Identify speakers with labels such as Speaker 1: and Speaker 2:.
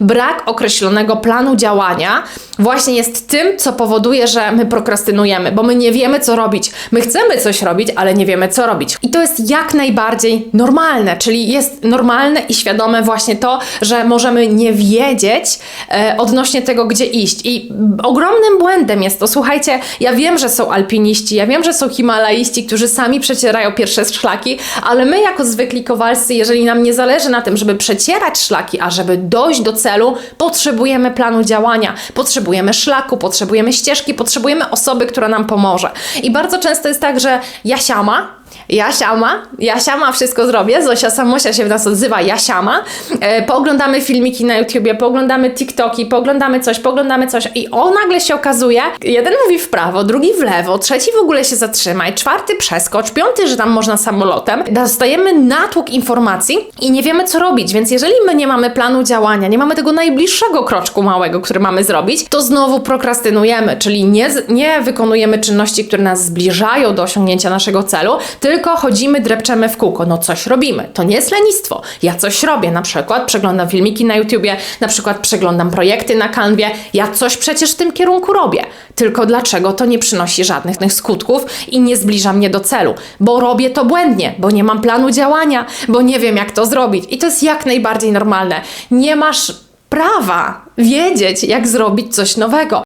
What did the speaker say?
Speaker 1: brak określonego planu działania właśnie jest tym, co powoduje, że my prokrastynujemy, bo my nie wiemy, co robić. My chcemy coś robić, ale nie wiemy, co robić. I to jest jak najbardziej normalne, czyli jest normalne i świadome właśnie to, że możemy nie wiedzieć e, odnośnie tego, gdzie iść. I ogromnym błędem jest to, słuchajcie, ja wiem, że są alpiniści, ja wiem, że są himalaiści, którzy sami przecierają pierwsze szlaki, ale my jako zwykli kowalscy, jeżeli nam nie zależy na tym, żeby przecierać szlaki, a żeby dojść do celu, potrzebujemy planu działania, potrzebujemy szlaku, potrzebujemy ścieżki, potrzebujemy osoby, która nam pomoże. I bardzo często jest tak, że ja siama, ja siama, ja siama wszystko zrobię, Zosia Samosia się w nas odzywa, ja siama, e, pooglądamy filmiki na YouTubie, pooglądamy TikToki, pooglądamy coś, pooglądamy coś i o nagle się okazuje, jeden mówi w prawo, drugi w lewo, trzeci w ogóle się zatrzymaj, czwarty przeskocz, piąty, że tam można samolotem, dostajemy natłok informacji i nie wiemy co robić, więc jeżeli my nie mamy planu działania, nie mamy tego najbliższego kroczku małego, który mamy zrobić, to znowu prokrastynujemy, czyli nie, nie wykonujemy czynności, które nas zbliżają do osiągnięcia naszego celu, tylko chodzimy, drepczemy w kółko. No coś robimy. To nie jest lenistwo. Ja coś robię, na przykład przeglądam filmiki na YouTubie, na przykład przeglądam projekty na kanwie. Ja coś przecież w tym kierunku robię. Tylko dlaczego to nie przynosi żadnych tych skutków i nie zbliża mnie do celu? Bo robię to błędnie, bo nie mam planu działania, bo nie wiem jak to zrobić. I to jest jak najbardziej normalne. Nie masz prawa wiedzieć, jak zrobić coś nowego.